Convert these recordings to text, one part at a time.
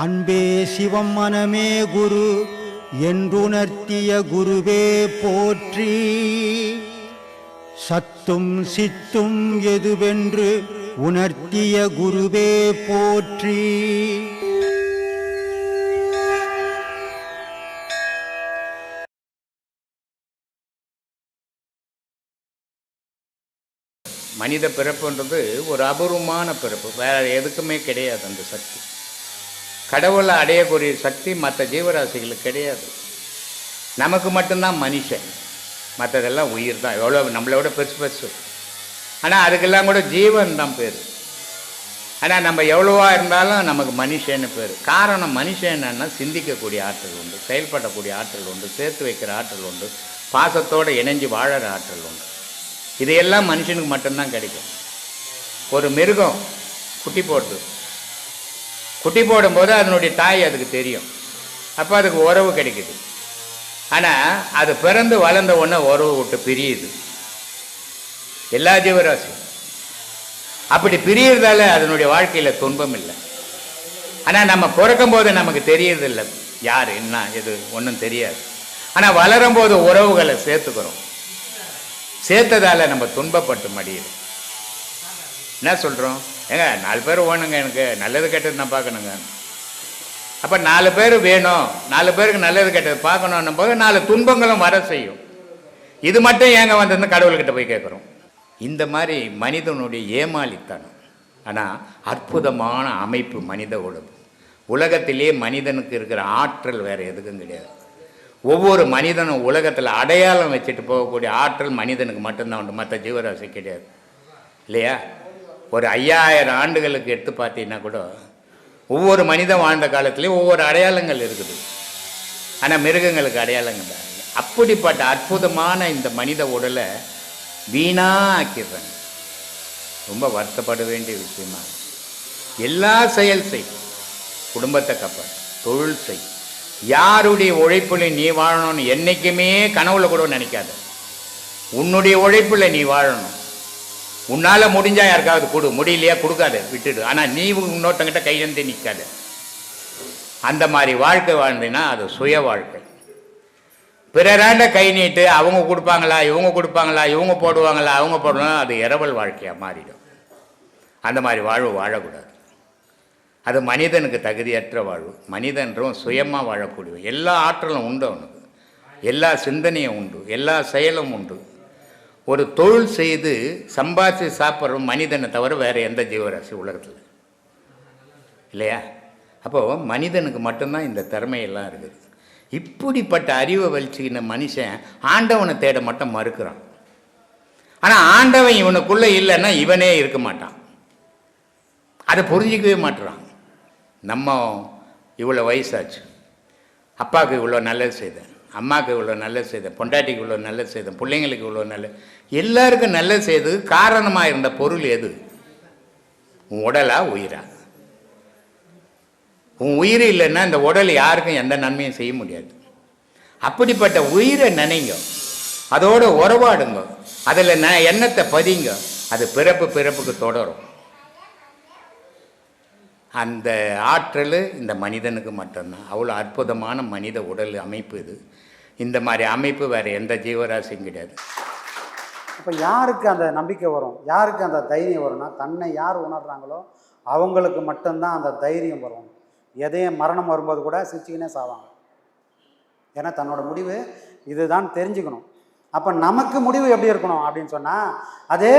அன்பே சிவம் மனமே குரு என்றுணர்த்திய குருவே போற்றி. சத்தும் சித்தும் எதுவென்று உணர்த்திய குருவே போற்றி. மனித பிறப்புன்றது ஒரு அபூர்வமான பிறப்பு. வேற எதுக்குமே கிடையாது அந்த சக்தி. கடவுளை அடையக்கூடிய சக்தி மற்ற ஜீவராசிகளுக்கு கிடையாது. நமக்கு மட்டும்தான் மனுஷன். மற்றதெல்லாம் உயிர் தான். எவ்வளோ நம்மளோட பெருசு பெருசு. ஆனால் அதுக்கெல்லாம் கூட ஜீவன் தான் பேர். ஆனால் நம்ம எவ்வளோவா இருந்தாலும் நமக்கு மனுஷன்னு பேர். காரணம் மனுஷன் என்னென்னா சிந்திக்கக்கூடிய ஆற்றல் உண்டு செயல்படக்கூடிய ஆற்றல் உண்டு சேர்த்து வைக்கிற ஆற்றல் உண்டு பாசத்தோடு இணைஞ்சு வாழற ஆற்றல் உண்டு. இதையெல்லாம் மனுஷனுக்கு மட்டும்தான் கிடைக்கும். ஒரு மிருகம் குட்டி போட்டு குட்டி போடும்போது அதனுடைய தாய் அதுக்கு தெரியும். அப்போ அதுக்கு உறவு கிடைக்குது. ஆனால் அது பிறந்து வளர்ந்த உடனே உறவு விட்டு பிரியுது. எல்லா ஜீவராசியும். அப்படி பிரியறதால அதனுடைய வாழ்க்கையில் துன்பம் இல்லை. ஆனால் நம்ம பிறக்கும் போது நமக்கு தெரியறதில்லை. யார் என்ன எது ஒன்றும் தெரியாது. ஆனால் வளரும் போது உறவுகளை சேர்த்துக்கிறோம். சேர்த்ததால நம்ம துன்பப்பட்டு மடியுது என்ன சொல்கிறோம் ஏங்க நாலு பேர் வேணுங்க எனக்கு. நல்லது கெட்டது நான் பார்க்கணுங்க. அப்போ நாலு பேர் வேணும். நாலு பேருக்கு நல்லது கெட்டது பார்க்கணுன்னும் போது நாலு துன்பங்களும் வர செய்யும். இது மட்டும் ஏங்க வந்து கடவுள்கிட்ட போய் கேட்குறோம் இந்த மாதிரி மனிதனுடைய ஏமாளித்தனம். ஆனால் அற்புதமான அமைப்பு மனித உடம்பு உலகத்திலே மனிதனுக்கு இருக்கிற ஆற்றல் வேறு எதுக்கும் கிடையாது. ஒவ்வொரு மனிதனும் உலகத்தில் அடையாளம் வச்சுட்டு போகக்கூடிய ஆற்றல் மனிதனுக்கு மட்டும்தான் உண்டு. மற்ற ஜீவராசி கிடையாது. இல்லையா? ஒரு ஐயாயிரம் ஆண்டுகளுக்கு எடுத்து பார்த்தீங்கன்னா கூட ஒவ்வொரு மனிதன் வாழ்ந்த காலத்துலேயும் ஒவ்வொரு அடையாளங்கள் இருக்குது. ஆனால் மிருகங்களுக்கு அடையாளங்கள் தான் இல்லை. அப்படிப்பட்ட அற்புதமான இந்த மனித உடலை வீணாக்கிடுறாங்க ரொம்ப வருத்தப்பட வேண்டிய விஷயமா? எல்லா செயல் செய். குடும்பத்தை கப்பல் தொழில் செய். யாருடைய உழைப்பில் நீ வாழணும்னு என்றைக்குமே கனவுல கூட நினைக்காத. உன்னுடைய உழைப்பில் நீ வாழணும். உன்னால் முடிஞ்சால் யாருக்காவது கொடு. முடியலையா கொடுக்காத விட்டுடு. ஆனால் நீ இன்னொருத்தங்கிட்ட கையெழுந்து நிற்காத அந்த மாதிரி வாழ்க்கை வாழ்ந்தீங்கன்னா அது சுய வாழ்க்கை. பிறராண்ட கை நீட்டு அவங்க கொடுப்பாங்களா இவங்க கொடுப்பாங்களா இவங்க போடுவாங்களா அவங்க போடுவாங்க அது இரவல் வாழ்க்கையாக மாறிடும். அந்த மாதிரி வாழ்வு வாழக்கூடாது. அது மனிதனுக்கு தகுதியற்ற வாழ்வு. மனிதன்றும் சுயமாக வாழக்கூடிய எல்லா ஆற்றலும் உண்டு அவனுக்கு. எல்லா சிந்தனையும் உண்டு. எல்லா செயலும் உண்டு. ஒரு தொழில் செய்து சம்பாதிச்சு சாப்பிட்ற மனிதனை தவிர வேறு எந்த ஜீவராசி உலகத்தில்? இல்லையா? அப்போது மனிதனுக்கு மட்டும்தான் இந்த திறமையெல்லாம் இருக்குது. இப்படிப்பட்ட அறிவை வலிச்சுக்கின மனுஷன் ஆண்டவனை தேட மட்டும் மறுக்கிறான். ஆனால் ஆண்டவன் இவனுக்குள்ளே இல்லைன்னா இவனே இருக்க மாட்டான். அதை புரிஞ்சிக்கவே மாட்டுறான் நம்ம இவ்வளோ வயசாச்சு. அப்பாவுக்கு இவ்வளோ நல்லது செய்தேன். அம்மாவுக்கு இவ்வளோ நல்லது செய்தேன் பொண்டாட்டிக்கு இவ்வளோ நல்லது செய்தேன் பிள்ளைங்களுக்கு இவ்வளோ நல்லது. எல்லாருக்கும் நல்லது செய்தது காரணமாக இருந்த பொருள் எது? உன் உடலா உயிரா? உன் உயிர் இல்லைன்னா இந்த உடல் யாருக்கும் எந்த நன்மையும் செய்ய முடியாது. அப்படிப்பட்ட உயிரை நினைங்க. அதோட உறவாடுங்க. அதில் ந எண்ணத்தை பதிங்க. அது பிறப்பு பிறப்புக்கு தொடரும். அந்த ஆற்றல் இந்த மனிதனுக்கு மட்டும்தான். அவ்வளோ அற்புதமான மனித உடல் அமைப்பு இது. இந்த மாதிரி அமைப்பு வேறு எந்த ஜீவராசியும் கிடையாது. அப்போ யாருக்கு அந்த நம்பிக்கை வரும்? யாருக்கு அந்த தைரியம் வரும்னா தன்னை யார் உணர்றாங்களோ அவங்களுக்கு மட்டும்தான் அந்த தைரியம் வரும். எதையும் மரணம் வரும்போது கூட சிரிச்சுக்கினே சாவாங்க. ஏன்னா தன்னோட முடிவு இதுதான் தெரிஞ்சுக்கணும். அப்போ நமக்கு முடிவு எப்படி இருக்கணும் அப்படின்னு சொன்னால் அது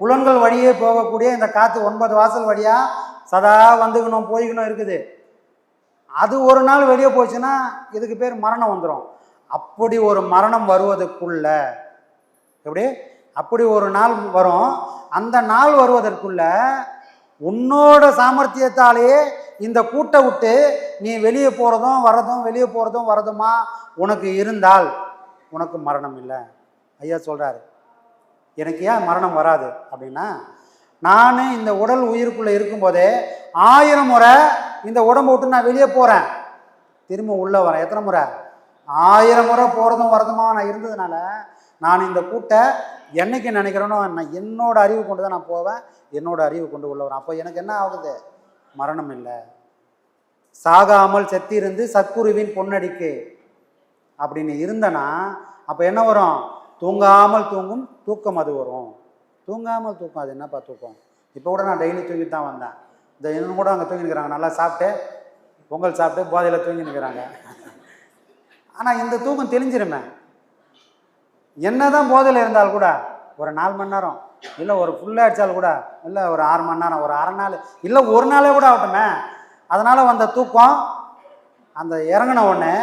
புலன்கள் வழியே போகக்கூடிய இந்த காற்று ஒன்பது வாசல் வழியாக சதா வந்துக்கணும் போய்க்கணும் இருக்குது. அது ஒரு நாள் வெளியே போச்சுன்னா இதுக்கு பேர் மரணம் வந்துடும் அப்படி ஒரு மரணம் வருவதற்குள்ள எப்படி? அப்படி ஒரு நாள் வரும். அந்த நாள் வருவதற்குள்ள உன்னோட சாமர்த்தியத்தாலேயே இந்த கூட்டை விட்டு நீ வெளியே போகிறதும் வர்றதும் வெளியே போகிறதும் வர்றதுமா உனக்கு இருந்தால் உனக்கு மரணம் இல்லை. ஐயா சொல்கிறாரு எனக்கு ஏன் மரணம் வராது அப்படின்னா நான் இந்த உடல் உயிருக்குள்ளே இருக்கும்போதே ஆயிரம் முறை இந்த உடம்பு விட்டு நான் வெளியே போகிறேன் திரும்ப உள்ளே வரேன். எத்தனை முறை? ஆயிரம் முறை போகிறதும் வரதுமா நான் இருந்ததுனால நான் இந்த கூட்டை என்னைக்கு நினைக்கிறேனோ நான் என்னோட அறிவு கொண்டு தான் நான் போவேன். என்னோட அறிவு கொண்டு உள்ள வரேன். அப்போ எனக்கு என்ன ஆகுது? மரணம் இல்லை. சாகாமல் செத்திருந்து சத்குருவின் பொன்னடிக்கு அப்படின்னு இருந்தனா அப்போ என்ன வரும்? தூங்காமல் தூங்கும் தூக்கம் அது வரும். தூங்காமல் தூக்கம் அது என்னப்பா தூக்கம்? இப்போ கூட நான் டெய்லி தூங்கிட்டு தான் வந்தேன். இந்த இன்னும் கூட அங்கே தூங்கி நிற்கிறாங்க நல்லா சாப்பிட்டு பொங்கல் சாப்பிட்டு போதையில் தூங்கி நிற்கிறாங்க ஆனால் இந்த தூக்கம் தெளிஞ்சிருமே. என்னதான் போதையில் இருந்தால் கூட ஒரு நாலு மணி நேரம் இல்லை ஒரு ஃபுல்லாக அடித்தால் கூட இல்லை ஒரு ஆறு மணி நேரம் ஒரு அரை நாள் இல்லை ஒரு நாளே கூட ஆகட்டுமே. அதனால் வந்த தூக்கம் அந்த இறங்கின உடனே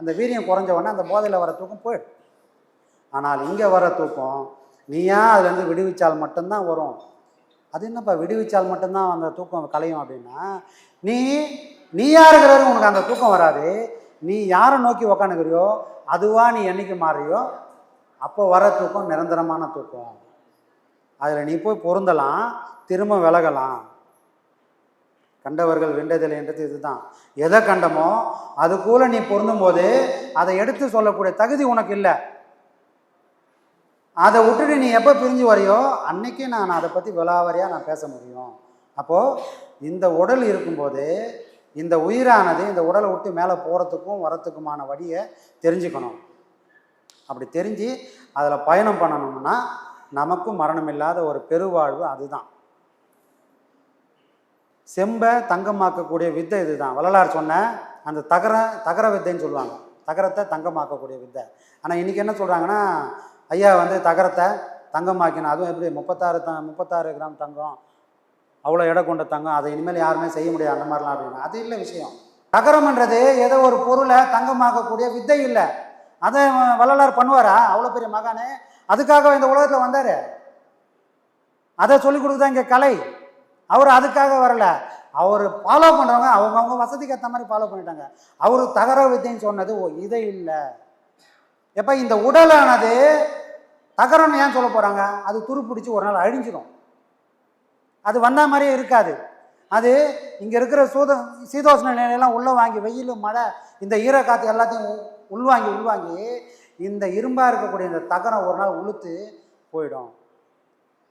அந்த வீரியம் குறைஞ்ச உடனே அந்த போதையில் வர தூக்கம் போயிடும். ஆனால் இங்கே வர தூக்கம் நீயா அதுலேருந்து விடுவிச்சால் மட்டும்தான் வரும்? அது என்னப்பா விடுவிச்சால் மட்டும்தான் அந்த தூக்கம் கலையும் அப்படின்னா நீ நீயா இருக்கிறவரை உனக்கு அந்த தூக்கம் வராது. நீ யாரை நோக்கி உக்காந்துக்கிறியோ அதுவா நீ என்றைக்கு மாறியோ அப்போ வர தூக்கம் நிரந்தரமான தூக்கம். அதில் நீ போய் பொருந்தலாம் திரும்ப விலகலாம். கண்டவர்கள் வென்றதில்லை என்றது இதுதான். எதை கண்டமோ அதுக்குள்ள நீ பொருந்தும் போது அதை எடுத்து சொல்லக்கூடிய தகுதி உனக்கு இல்லை. அதை விட்டுட்டு நீ எப்போ பிரிஞ்சு வரையோ அன்னைக்கே நான் அதை பற்றி விலாவரியாக நான் பேச முடியும். அப்போது இந்த உடல் இருக்கும்போது இந்த உயிரானது இந்த உடலை விட்டு மேலே போகிறதுக்கும் வரத்துக்குமான வழியை தெரிஞ்சுக்கணும். அப்படி தெரிஞ்சு அதில் பயணம் பண்ணணும்னா நமக்கும் மரணம் இல்லாத ஒரு பெருவாழ்வு அதுதான். செம்பை தங்கமாக்கக்கூடிய வித்தை இதுதான். வள்ளலார் சொன்ன அந்த தகர தகர வித்தைன்னு சொல்லுவாங்க. தகரத்தை தங்கமாக்கக்கூடிய வித்தை. ஆனால் இன்றைக்கி என்ன சொல்கிறாங்கன்னா ஐயா வந்து தகரத்தை தங்கமாக்கினா அதுவும் எப்படி முப்பத்தாறு த முப்பத்தாறு கிராம் தங்கம் அவ்வளோ எடை கொண்ட தங்கம் அதை இனிமேல் யாருமே செய்ய முடியாது அந்த மாதிரிலாம் அப்படின்னா. அது இல்லை விஷயம். தகரம்ன்றது ஏதோ ஒரு பொருளை தங்கமாக்கக்கூடிய வித்தை இல்லை. அதை வள்ளலார் பண்ணுவாரா? அவ்வளோ பெரிய மகானே. அதுக்காக இந்த உலகத்தில் வந்தார். அதை சொல்லிக் கொடுக்குதா இங்கே கலை. அவர் அதுக்காக வரல. அவர் ஃபாலோ பண்ணுறவங்க அவங்கவுங்க வசதிக்கு ஏற்ற மாதிரி ஃபாலோ பண்ணிட்டாங்க. அவர் தகர வித்தைன்னு சொன்னது ஓ இதை இல்லை. எப்போ இந்த உடலானது தகரம்னு ஏன் சொல்ல போகிறாங்க அது துரு பிடிச்சி ஒரு நாள் அழிஞ்சிடும் அது வந்த மாதிரியே இருக்காது. அது இங்கே இருக்கிற சூத சீதோஷ்ண நிலையெல்லாம் உள்ளே வாங்கி வெயில் மழை இந்த ஈரக்காற்று எல்லாத்தையும் உ- உள்வாங்கி உள்வாங்கி இந்த இரும்பாக இருக்கக்கூடிய இந்த தகரம் ஒரு நாள் உளுத்து போயிடும்.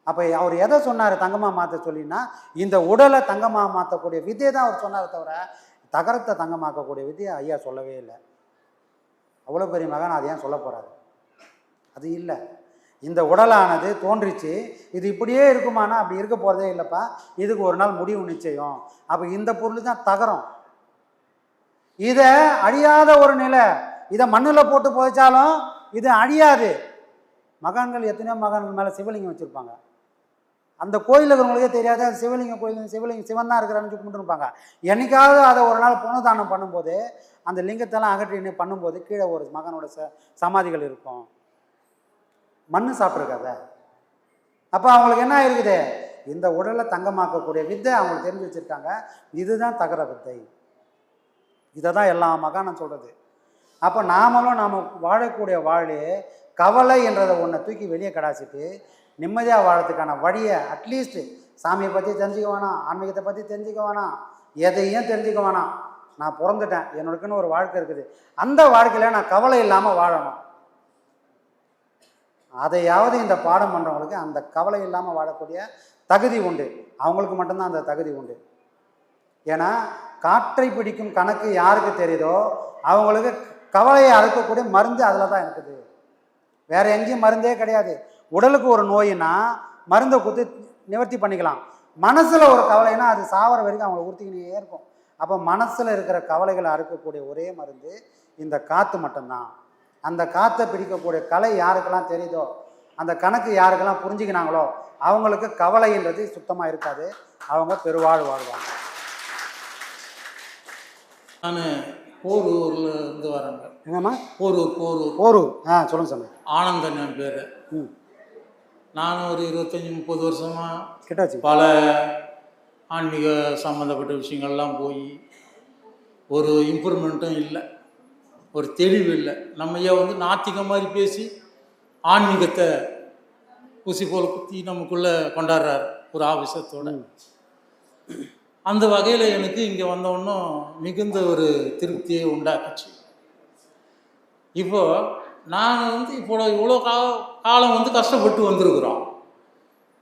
அப்போ அவர் எதை சொன்னார் தங்கமாக மாற்ற சொல்லினா இந்த உடலை தங்கமாக மாற்றக்கூடிய விதையை தான் அவர் சொன்னாரே தவிர தகரத்தை தங்கமாக்கக்கூடிய விதையை ஐயா சொல்லவே இல்லை. அவ்வளோ பெரிய மகன் அது ஏன் சொல்ல போகிறாரு அது இல்லை. இந்த உடலானது தோன்றிச்சு. இது இப்படியே இருக்குமானா? அப்படி இருக்க போகிறதே இல்லைப்பா. இதுக்கு ஒரு நாள் முடிவு நிச்சயம். அப்போ இந்த பொருள் தான் தகரம். இதை அழியாத ஒரு நிலை. இதை மண்ணில் போட்டு புதைச்சாலும் இது அழியாது. மகான்கள் எத்தனையோ மகான்கள் மேலே சிவலிங்கம் வச்சுருப்பாங்க. அந்த கோயில் இருக்கிறவங்களுக்கே தெரியாது. அது சிவலிங்க கோயில் சிவலிங்கம் சிவன் தான் இருக்கிறான்னு சொல்லி கும்பிட்டுருப்பாங்க. என்னைக்காவது அதை ஒரு நாள் புனதானம் பண்ணும்போது அந்த லிங்கத்தெல்லாம் அகற்றின்னு பண்ணும்போது கீழே ஒரு மகனோட ச சமாதிகள் இருக்கும். மண் சாப்பிட்ருக்காத அப்போ அவங்களுக்கு என்ன இருக்குது இந்த உடலை தங்கமாக்கக்கூடிய வித்தை அவங்களுக்கு தெரிஞ்சு வச்சுருக்காங்க. இதுதான் தகர வித்தை. இதை தான் எல்லா மகானம் சொல்கிறது அப்போ நாமளும் நாம் வாழக்கூடிய வாழே கவலை என்றதை ஒன்றை தூக்கி வெளியே கடாச்சிட்டு நிம்மதியாக வாழறதுக்கான வழியை அட்லீஸ்ட் சாமியை பற்றி தெரிஞ்சுக்க வேணாம் ஆன்மீகத்தை பற்றி தெரிஞ்சுக்க வேணாம் எதையும் தெரிஞ்சுக்க வேணாம். நான் பிறந்துட்டேன். என்னோடக்குன்னு ஒரு வாழ்க்கை இருக்குது. அந்த வாழ்க்கையில் நான் கவலை இல்லாமல் வாழணும். அதையாவது இந்த பாடம் பண்ணுறவங்களுக்கு அந்த கவலை இல்லாமல் வாழக்கூடிய தகுதி உண்டு. அவங்களுக்கு மட்டும்தான் அந்த தகுதி உண்டு. ஏன்னா காற்றை பிடிக்கும் கணக்கு யாருக்கு தெரியுதோ அவங்களுக்கு கவலையை அறுக்கக்கூடிய மருந்து அதில் தான் இருக்குது. வேற எங்கேயும் மருந்தே கிடையாது. உடலுக்கு ஒரு நோயினா மருந்தை குத்து நிவர்த்தி பண்ணிக்கலாம். மனசில் ஒரு கவலைனா அது சாவர வரைக்கும் அவங்கள உறுத்திக்கினே இருக்கும். அப்போ மனசில் இருக்கிற கவலைகளை அறுக்கக்கூடிய ஒரே மருந்து இந்த காற்று மட்டும்தான். அந்த காற்றை பிடிக்கக்கூடிய கலை யாருக்கெல்லாம் தெரியுதோ அந்த கணக்கு யாருக்கெல்லாம் புரிஞ்சுக்கினாங்களோ அவங்களுக்கு கவலைன்றது சுத்தமாக இருக்காது. அவங்க பெருவாழ் வாழ்வாங்க. நான் போரூரில் இருந்து வரேங்க. என்னம்மா? போரூர் போரூர். போரூர். ஆ சொல்லுங்க சாமி. ஆனந்தன் என் பேர். ம். நான் ஒரு இருபத்தஞ்சி முப்பது வருஷமாக கிட்ட வச்சு பல ஆன்மீக சம்மந்தப்பட்ட விஷயங்கள்லாம் போய் ஒரு இம்ப்ரூவ்மெண்ட்டும் இல்லை. ஒரு தெளிவு இல்லை. நம்ம ஐயா வந்து நாத்திக மாதிரி பேசி ஆன்மீகத்தை ஊசி போல் குத்தி நமக்குள்ளே கொண்டாடுறாரு ஒரு ஆவேசத்தோட. அந்த வகையில் எனக்கு இங்கே வந்தவொன்னும் மிகுந்த ஒரு திருப்தியை உண்டாக்குச்சு. இப்போ நான் வந்து இப்போ இவ்வளோ கா காலம் வந்து கஷ்டப்பட்டு வந்திருக்கிறோம்.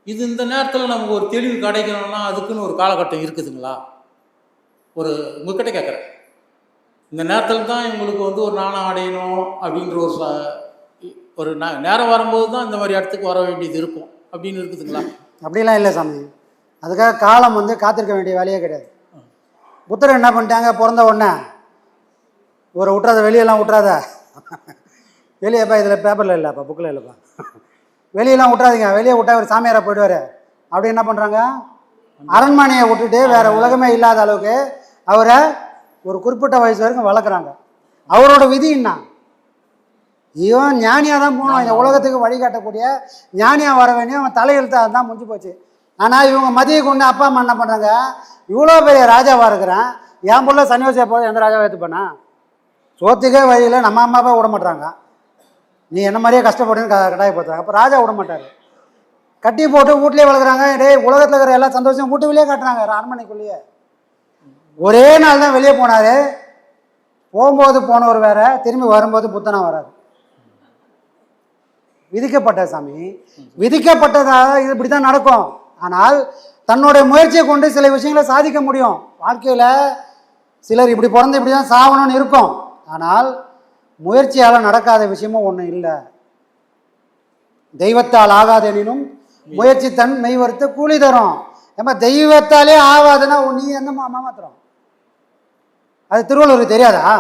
இது இந்த நேரத்தில் நமக்கு ஒரு தெளிவு கிடைக்கணும்னா அதுக்குன்னு ஒரு காலகட்டம் இருக்குதுங்களா? ஒரு உங்ககிட்ட கேட்குறேன் இந்த நேரத்தில் தான் இவங்களுக்கு வந்து ஒரு நாணம் அடையணும் அப்படின்ற ஒரு ச- ஒரு ந நேரம் வரும்போது தான் இந்த மாதிரி இடத்துக்கு வர வேண்டியது இருக்கும் அப்படின்னு இருக்குதுங்களா? அப்படிலாம் இல்லை சாமி. அதுக்காக காலம் வந்து காத்திருக்க வேண்டிய வேலையே கிடையாது. புத்தர் என்ன பண்ணிட்டாங்க? பிறந்த உடனே ஒரு விட்றாத வெளியெல்லாம் விட்றாத வெளியேப்பா இதில் பேப்பரில் இல்லைப்பா புக்கில் இல்லைப்பா வெளியெல்லாம் விட்றாதீங்க வெளியே விட்டா ஒரு சாமியாராக போயிடுவார். அப்படி என்ன பண்ணுறாங்க அரண்மனையை விட்டுட்டு வேற உலகமே இல்லாத அளவுக்கு அவரை ஒரு குறிப்பிட்ட வயசு வரைக்கும் வளர்க்குறாங்க. அவரோட விதி என்ன? இவன் ஞானியாக தான் போகணும். இந்த உலகத்துக்கு வழிகாட்டக்கூடிய ஞானியாக வர வேண்டிய அவன் தலையெழுத்து அதுதான் முடிஞ்சு போச்சு. ஆனால் இவங்க மதிய கொண்டு அப்பா அம்மா என்ன பண்ணுறாங்க இவ்வளோ பெரிய ராஜாவாக இருக்கிறேன். என் பிள்ளை சன்னியோசியா போது எந்த ராஜாவை ஏற்றுப்பானா சோத்துக்கே வழியில் நம்ம அம்மா அப்பா விட மாட்டாங்க நீ என்ன மாதிரியே கஷ்டப்படுன்னு க கட்டாயப்படுத்துறாங்க அப்போ ராஜா விட மாட்டார். கட்டி போட்டு வீட்லேயே வளர்க்குறாங்க. டேய் உலகத்தில் இருக்கிற எல்லா சந்தோஷம் வீட்டுக்குள்ளேயே காட்டுறாங்க. அரண்மனைக்குள்ளேயே. ஒரே நாள் தான் வெளியே போனார். போகும்போது போனவர் வேற திரும்பி வரும்போது புத்தனாக வராது விதிக்கப்பட்ட சாமி. விதிக்கப்பட்டதாக இது இப்படி தான் நடக்கும். ஆனால் தன்னுடைய முயற்சியை கொண்டு சில விஷயங்களை சாதிக்க முடியும். வாழ்க்கையில் சிலர் இப்படி பிறந்து இப்படி தான் சாகணும்னு இருக்கும். ஆனால் முயற்சியால் நடக்காத விஷயமும் ஒன்றும் இல்லை. தெய்வத்தால் ஆகாதெனினும் முயற்சி தன் மெய்வருத்த கூலி தரும். ஏமா தெய்வத்தாலே ஆகாதுன்னா நீ என்ன மாத்திரம் அது திருவள்ளுவருக்கு தெரியாதா?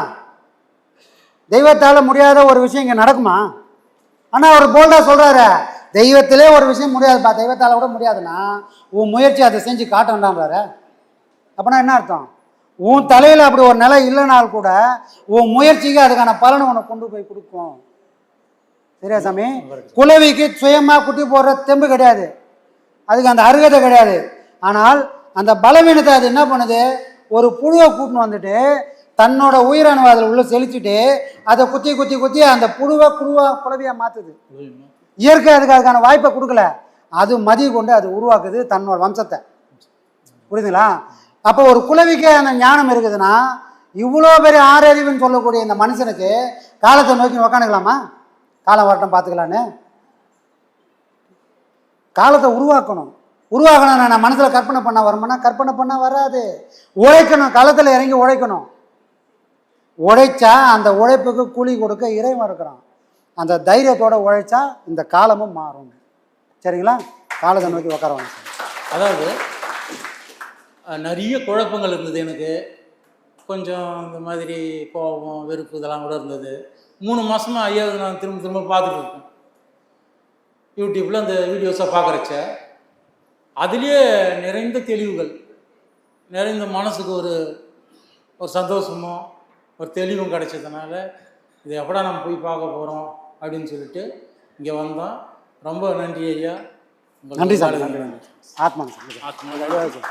தெய்வத்தால் முடியாத ஒரு விஷயம் இங்கே நடக்குமா? ஆனால் அவர் போல்டாக சொல்கிறாரு தெய்வத்திலே ஒரு விஷயம் முடியாதுப்பா. தெய்வத்தால் கூட முடியாதுன்னா உன் முயற்சி அதை செஞ்சு காட்டண்டான்றாரு அப்படின்னா என்ன அர்த்தம்? உன் தலையில் அப்படி ஒரு நிலை இல்லைனால் கூட உன் முயற்சிக்கு அதுக்கான பலனை உன்னை கொண்டு போய் கொடுக்கும். சரியா சாமி? குலவிக்கு சுயமாக குட்டி போடுற தெம்பு கிடையாது. அதுக்கு அந்த அருகதை கிடையாது. ஆனால் அந்த பலவீனத்தை அது என்ன பண்ணுது? ஒரு புழுவை கூட்டின்னு வந்துட்டு தன்னோட உயிரணு அதில் உள்ள செழிச்சுட்டு அதை குத்தி குத்தி குத்தி அந்த புழுவை குழுவா குலவியாக மாற்றுது இயற்கை அதுக்கு அதுக்கான வாய்ப்பை கொடுக்கல. அது மதி கொண்டு அது உருவாக்குது தன்னோட வம்சத்தை. புரியுதுங்களா? அப்போ ஒரு குலவிக்கு அந்த ஞானம் இருக்குதுன்னா இவ்வளோ பெரிய ஆறறிவுன்னு சொல்லக்கூடிய இந்த மனுஷனுக்கு காலத்தை நோக்கி உக்காந்துக்கலாமா? காலம் வரட்டம் பார்த்துக்கலான்னு. காலத்தை உருவாக்கணும். உருவாகணும். நான் மனசில் கற்பனை பண்ண வரமுன்னா கற்பனை பண்ண வராது. உழைக்கணும். களத்தில் இறங்கி உழைக்கணும். உழைச்சா அந்த உழைப்புக்கு கூலி கொடுக்க இறைவன் இருக்கிறான். அந்த தைரியத்தோட உழைச்சா இந்த காலமும் மாறும். சரிங்களா? காலத்தை நோக்கி உட்காரவாங்க சார். அதாவது நிறைய குழப்பங்கள் இருந்தது எனக்கு. கொஞ்சம் இந்த மாதிரி கோபம் வெறுப்பு இதெல்லாம் கூட இருந்தது. மூணு மாதமாக ஐயாவது நான் திரும்ப திரும்ப பார்த்துட்டு இருக்கேன். யூடியூப்பில் அந்த வீடியோஸை பார்க்குறச்ச. அதுலேயே நிறைந்த தெளிவுகள் நிறைந்த மனசுக்கு ஒரு ஒரு சந்தோஷமும் ஒரு தெளிவும் கிடைச்சதுனால இது எப்படா நம்ம போய் பார்க்க போகிறோம் அப்படின்னு சொல்லிட்டு இங்கே வந்தோம் ரொம்ப நன்றி ஐயா. நன்றி சார் நன்றி சார். ஆத்மா நன்றி.